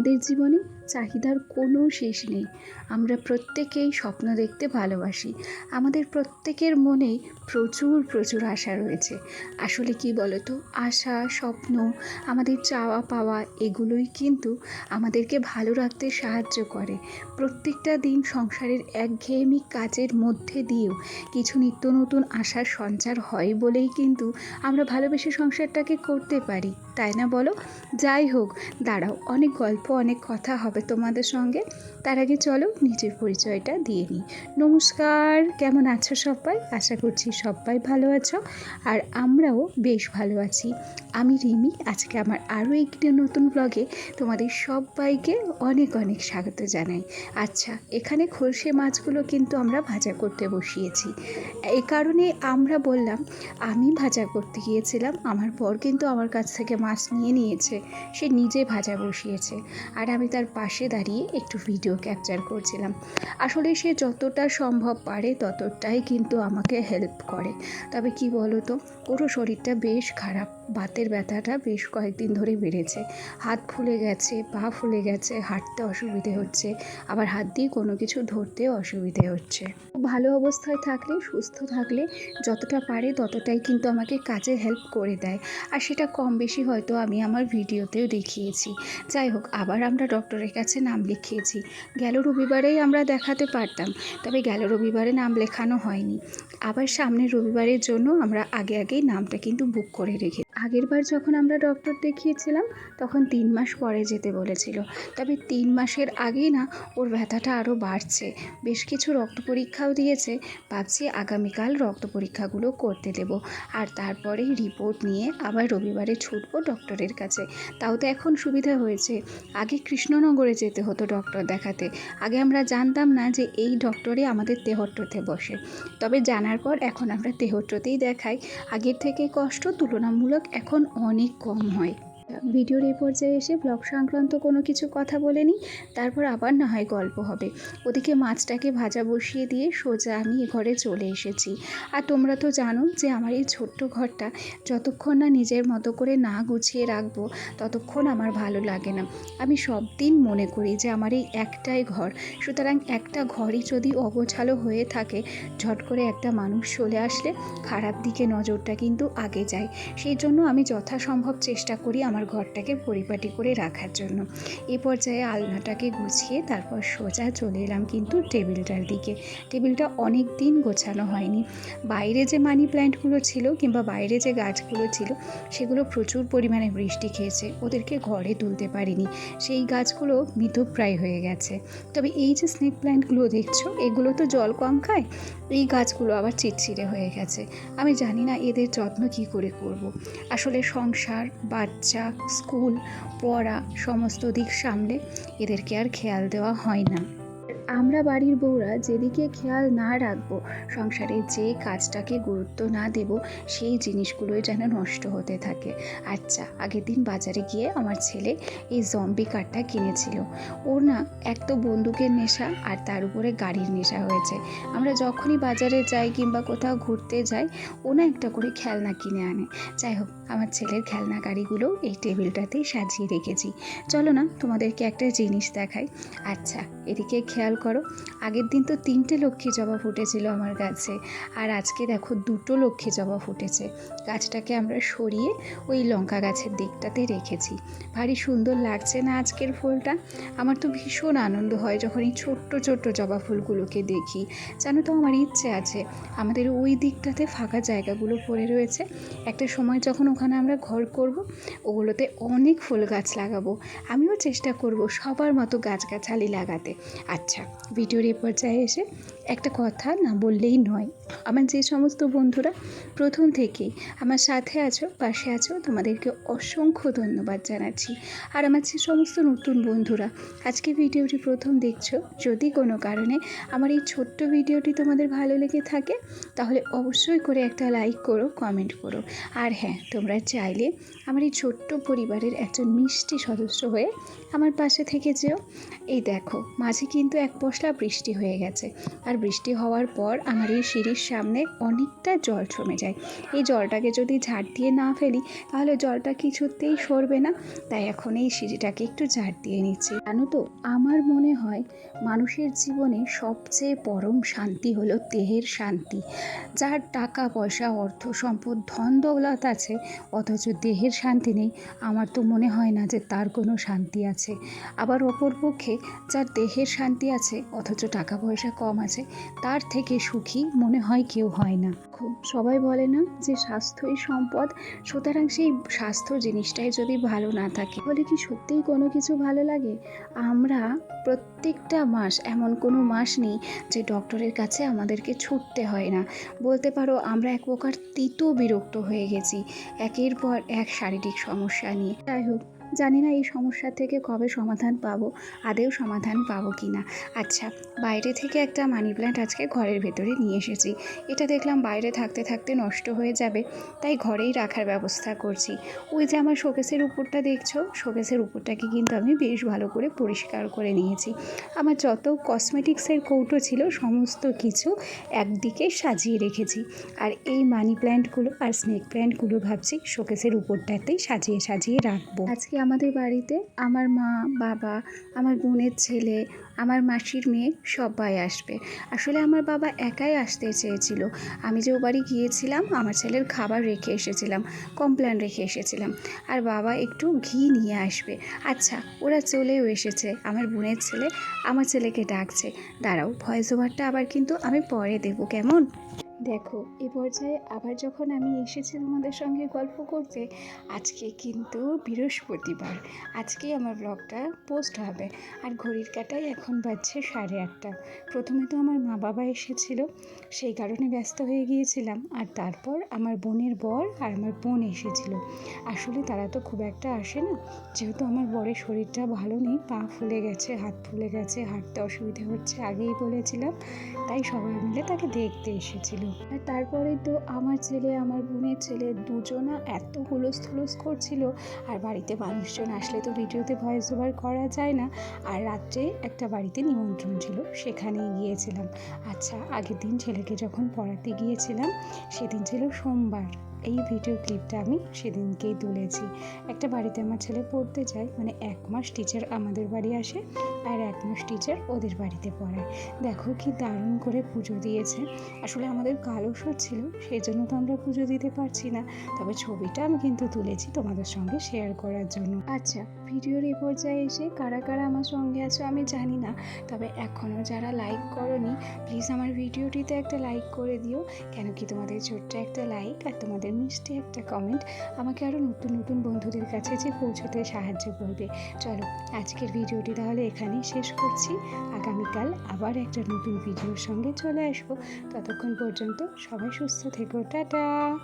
আমাদের জীবনে চাহিদার কোনো শেষ নেই। আমরা প্রত্যেকেই স্বপ্ন দেখতে ভালোবাসি। আমাদের প্রত্যেকের মনেই প্রচুর প্রচুর আশা রয়েছে। আসলে কি বলতো? আশা, স্বপ্ন, আমাদের চাওয়া পাওয়া, এগুলোই কিন্তু আমাদেরকে ভালো রাখতে সাহায্য করে। প্রত্যেকটা দিন সংসারের একঘেয়েমি কাজের মধ্যে দিয়েও কিছু নিত্য নতুন আশার সঞ্চার হয় বলেই কিন্তু আমরা ভালোবেসে সংসারটাকে করতে পারি। তাই না বলো? যাই হোক, দাঁড়াও, অনেক গল্প অনেক কথা হবে তোমাদের সঙ্গে। তার আগে চলো নিজের পরিচয়টা দিয়ে নিই। নমস্কার, কেমন আছো সবাই? আশা করছি সবাই ভালো আছো। আর আমরাও বেশ ভালো আছি। আমি রিমি, আজকে আমার আরও একটি নতুন ব্লগে তোমাদের সবাইকে অনেক অনেক স্বাগত জানাই। আচ্ছা এখানে খলসে মাছগুলো কিন্তু আমরা ভাজা করতে বসিয়েছি। এই কারণে আমরা বললাম, আমি ভাজা করতে গিয়েছিলাম, আমার বর কিন্তু আমার কাছ থেকে মাছ নিয়ে নিয়েছে। সে নিজে ভাজা বসিয়েছে। আর আমি তার পাশে দাঁড়িয়ে একটু ভিডিও ক্যাপচার করছিলাম। আসলে সে যতটা সম্ভব পারে ততটাই কিন্তু আমাকে হেল্প করে। তবে কি বলো তো ওরও শরীরটা বেশ খারাপ। বাতের ব্যথাটা বেশ কয়েকদিন ধরে বেড়েছে। হাত ফুলে গেছে, পা ফুলে গেছে, হাঁটতে অসুবিধে হচ্ছে, আবার হাত দিয়ে কোনো কিছু ধরতেও অসুবিধে হচ্ছে। ভালো অবস্থায় থাকলে, সুস্থ থাকলে যতটা পারে ততটাই কিন্তু আমাকে কাজে হেল্প করে দেয়। আর সেটা কম বেশি হয়তো আমি আমার ভিডিওতেও দেখিয়েছি। যাই হোক, আবার আমরা ডক্টরের কাছে নাম লিখিয়েছি। গেল রবিবারেই আমরা দেখাতে পারতাম, তবে গেল রবিবারে নাম লেখানো হয়নি। আবার সামনের রবিবারের জন্য আমরা আগে আগেই নামটা কিন্তু বুক করে রেখে আগের বার যখন আমরা ডক্টর দেখিয়েছিলাম, তখন তিন মাস পরে যেতে বলেছিল। তবে তিন মাসের আগেই না, ওর ব্যথাটা আরও বাড়ছে। বেশ কিছু রক্ত পরীক্ষাও দিয়েছে। ভাবছি আগামীকাল রক্ত পরীক্ষাগুলো করতে দেব। আর তারপরে রিপোর্ট নিয়ে আবার রবিবারে ছুটবো ডক্টরের কাছে। তাও তো এখন সুবিধা হয়েছে। আগে কৃষ্ণনগরে যেতে হতো ডক্টর দেখাতে। আগে আমরা জানতাম না যে এই ডক্টরে আমাদের তেহট্টতে বসে। তবে জানার পর এখন আমরা তেহট্টতেই দেখাই। আগের থেকে কষ্ট তুলনামূলক এখন অনেক কম হয়। ভিডিওর এই পর্যায়ে এসে ব্লগ সংক্রান্ত কোনো কিছু কথা বলে নিই, তারপর আবার না হয় গল্প হবে। ওদিকে মাছটাকে ভাজা বসিয়ে দিয়ে সোজা আমি এ ঘরে চলে এসেছি। আর তোমরা তো জানো যে আমার এই ছোট্ট ঘরটা যতক্ষণ না নিজের মতো করে না গুছিয়ে রাখব, ততক্ষণ আমার ভালো লাগে না। আমি সব দিন মনে করি যে আমার এই একটাই ঘর। সুতরাং একটা ঘরই যদি অগোছালো হয়ে থাকে, ঝট করে একটা মানুষ চলে আসলে খারাপ দিকে নজরটা কিন্তু আগে যায়। সেই জন্য আমি যথাসম্ভব চেষ্টা করি আমার ঘরটাকে পরিপাটি করে রাখার জন্য। এ পর্যায়ে আলনাটাকে গুছিয়ে তারপর সোজা চলে এলাম কিন্তু টেবিলটার দিকে। টেবিলটা অনেক দিন গোছানো হয়নি। বাইরে যে মানি প্ল্যান্টগুলো ছিল কিংবা বাইরে যে গাছগুলো ছিল, সেগুলো প্রচুর পরিমাণে বৃষ্টি খেয়েছে। ওদেরকে ঘরে তুলতে পারিনি। সেই গাছগুলো মৃতপ্রায় হয়ে গেছে। তবে এই যে স্নেক প্ল্যান্টগুলো দেখছ, এগুলো তো জল কম খায়? এই গাছগুলো আবার চিটচিড়ে হয়ে গেছে। আমি জানি না এদের যত্ন কী করে করব। আসলে সংসার, বাচ্চা স্কুল, পড়া, সমস্ত দিক সামলে এদেরকে আর খেয়াল দেওয়া হয় না। আমরা বাড়ির বউরা যেদিকে খেয়াল না রাখব, সংসারে যে কাজটাকে গুরুত্ব না দেব, সেই জিনিসগুলোই যেন নষ্ট হতে থাকে। আচ্ছা আগের দিন বাজারে গিয়ে আমার ছেলে এই জম্বি কারটা কিনেছিল। ওর না এক তো বন্দুকের নেশা আর তার উপরে গাড়ির নেশা হয়েছে। আমরা যখনই বাজারে যাই কিংবা কোথাও ঘুরতে যাই, ও না একটা করে খেলনা কিনে আনে। যাই হোক আমার ছেলের খেলনা গাড়িগুলো এই টেবিলটাতেই সাজিয়ে রেখেছি। চলো না, তোমাদেরকে একটা জিনিস দেখাই। আচ্ছা এদিকে খেয়াল করো, আগের দিন তো তিনটে লক্ষ্মী জবা ফুটেছিল আমার গাছে, আর আজকে দেখো দুটো লক্ষ্মী জবা ফুটেছে। গাছটাকে আমরা সরিয়ে ওই লঙ্কা গাছের দিকটাতে রেখেছি। ভারী সুন্দর লাগছে না আজকের ফুলটা? আমার তো ভীষণ আনন্দ হয় যখন এই ছোট্ট ছোট্ট জবা ফুলগুলোকে দেখি। জানো তো, আমার ইচ্ছে আছে, আমাদের ওই দিকটাতে ফাঁকা জায়গাগুলো পড়ে রয়েছে। একটা সময় যখন ওখানে আমরা ঘর করব, ওগুলোতে অনেক ফুল গাছ লাগাবো। আমিও চেষ্টা করব সবার মতো গাছগাছালি লাগাতে। আচ্ছা ভিডিওর এই পর্যায়ে এসে একটা কথা না বললেই নয়। আমার যে সমস্ত বন্ধুরা প্রথম থেকেই আমার সাথে আছো, পাশে আছো, তোমাদেরকে অসংখ্য ধন্যবাদ জানাচ্ছি। আর আমার যে সমস্ত নতুন বন্ধুরা, আজকে ভিডিওটি প্রথম দেখছ, যদি কোনো কারণে আমার এই ছোট্ট ভিডিওটি তোমাদের ভালো লেগে থাকে, তাহলে অবশ্যই করে একটা লাইক করো, কমেন্ট করো। আর হ্যাঁ তোমরা চাইলে আমার এই ছোট্ট পরিবারের একজন মিষ্টি সদস্য হয়ে আমার পাশে থেকে যেও। এই দেখো, মাঝে কিন্তু এক পশলা বৃষ্টি হয়ে গেছে। আর বৃষ্টি হওয়ার পর আমার এই সিঁড়ির সামনে অনেকটা জল জমে যায়। এই জলটাকে যদি ঝাড় দিয়ে না ফেলি, তাহলে জলটা কিছুতেই সরবে না। তাই এখন এই সিঁড়িটাকে একটু ঝাড় দিয়ে নিচ্ছি। জানো তো, আমার মনে হয় মানুষের জীবনে সবচেয়ে পরম শান্তি হলো দেহের শান্তি। যার টাকা, পয়সা, অর্থ, সম্পদ, ধন, দৌলত আছে, অথচ দেহের শান্তি নেই, আমার তো মনে হয় না যে তার কোনো শান্তি আছে। আবার অপরপক্ষে যার দেহের শান্তি আছে, অথচ টাকা পয়সা কম আছে তার থেকে সুখী মনে হয় কেউ হয় না। খুব, সবাই বলে না যে স্বাস্থ্যই সম্পদ, সুতরাং সেই স্বাস্থ্য জিনিসটাই যদি ভালো না থাকে বলে কি সত্যিই কোনো কিছু ভালো লাগে? আমরা প্রত্যেকটা মাস, এমন কোনো মাস নেই যে ডক্টরের কাছে আমাদেরকে ছুটতে হয় না। বলতে পারো, আমরা এক প্রকার তিতো বিরক্ত হয়ে গেছি, একের পর এক শারীরিক সমস্যা নিয়ে। যাই হোক জানি না এই সমস্যা থেকে কবে সমাধান পাবো, আদেও সমাধান পাবো কি না আচ্ছা বাইরে থেকে একটা মানি প্ল্যান্ট আজকে ঘরের ভেতরে নিয়ে এসেছি। এটা দেখলাম বাইরে থাকতে থাকতে নষ্ট হয়ে যাবে, তাই ঘরেই রাখার ব্যবস্থা করছি। ওই যে আমার শোকেসের উপরটা দেখছ, শোকেসের উপরটাকে কিন্তু আমি বেশ ভালো করে পরিষ্কার করে নিয়েছি। আমার যত কসমেটিক্সের কৌটো ছিল, সমস্ত কিছু একদিকে সাজিয়ে রেখেছি। আর এই মানি প্ল্যান্টগুলো আর স্নেক প্ল্যান্টগুলো ভাবছি শোকেসের উপরটাতেই সাজিয়ে সাজিয়ে রাখব। আজকে আমাদের বাড়িতে আমার মা, বাবা, আমার বোনের ছেলে, আমার মাসির মেয়ে সবাই আসবে। আসলে আমার বাবা একাই আসতে চেয়েছিল। আমি যে ও বাড়ি গিয়েছিলাম, আমার ছেলের খাবার রেখে এসেছিলাম কমপ্ল্যান রেখে এসেছিলাম। আর বাবা একটু ঘি নিয়ে আসবে। আচ্ছা ওরা চলেও এসেছে। আমার বোনের ছেলে আমার ছেলেকে ডাকছে। দাঁড়াও ভয়েস ওভারটা আবার কিন্তু আমি পরে দেবো, কেমন? দেখো, এ পর্যায়ে আবার যখন আমি এসেছি তোমাদের সঙ্গে গল্প করতে, আজকে কিন্তু বৃহস্পতিবার। আজকে আমার ব্লগটা পোস্ট হবে। আর ঘড়ির কাটায় এখন বাজছে সাড়ে আটটা। প্রথমে তো আমার মা বাবা এসেছিল, সেই কারণে ব্যস্ত হয়ে গিয়েছিলাম। আর তারপর আমার বোনের বর আর আমার বোন এসেছিল। আসলে তারা তো খুব একটা আসে না। যেহেতু আমার বরের শরীরটা ভালো নেই, পা ফুলে গেছে, হাত ফুলে গেছে, হাঁটতে অসুবিধা হচ্ছে আগেই বলেছিলাম। তাই সবাই মিলে তাকে দেখতে এসেছিল। আর তারপরে তো আমার ছেলে, আমার বোনের ছেলে দুজনা এত হুলস থুলস করছিল। আর বাড়িতে মানুষজন আসলে তো ভিডিওতে ভয়েস ওভার করা যায় না। আর রাত্রে একটা বাড়িতে নিমন্ত্রণ ছিল সেখানে গিয়েছিলাম। আচ্ছা আগের দিন ছেলেকে যখন পড়াতে গিয়েছিলাম, সেদিন ছিল সোমবার। এই ভিডিও ক্লিপটা আমি সেদিনকেই তুলেছি। একটা বাড়িতে আমার ছেলে পড়তে যায় মানে এক মাস টিচার আমাদের বাড়ি আসে আর এক মাস টিচার ওদের বাড়িতে পড়ায়। দেখো কি দারুণ করে পুজো দিয়েছে। আসলে আমাদের কালো কালস ছিল সেই জন্য তো আমরা পুজো দিতে পারছি না। তবে ছবিটা আমি কিন্তু তুলেছি তোমাদের সঙ্গে শেয়ার করার জন্য। আচ্ছা ভিডিওর এই পর্যায়ে এসে কারা কারা আমার সঙ্গে আছো আমি জানি না। তবে এখনও যারা লাইক করনি প্লিজ আমার ভিডিওটিতে একটা লাইক করে দিও। কেন কি তোমাদের ছোট্ট একটা লাইক আর তোমাদের মিষ্টি একটা কমেন্ট আমাকে আরও নতুন নতুন বন্ধুদের কাছে যে পৌঁছতে সাহায্য করবে। চলো, আজকের ভিডিওটি তাহলে এখানেই শেষ করছি। আগামীকাল আবার একটা নতুন ভিডিওর সঙ্গে চলে আসব। ততক্ষণ পর্যন্ত সবাই সুস্থ থেকো, টাটা!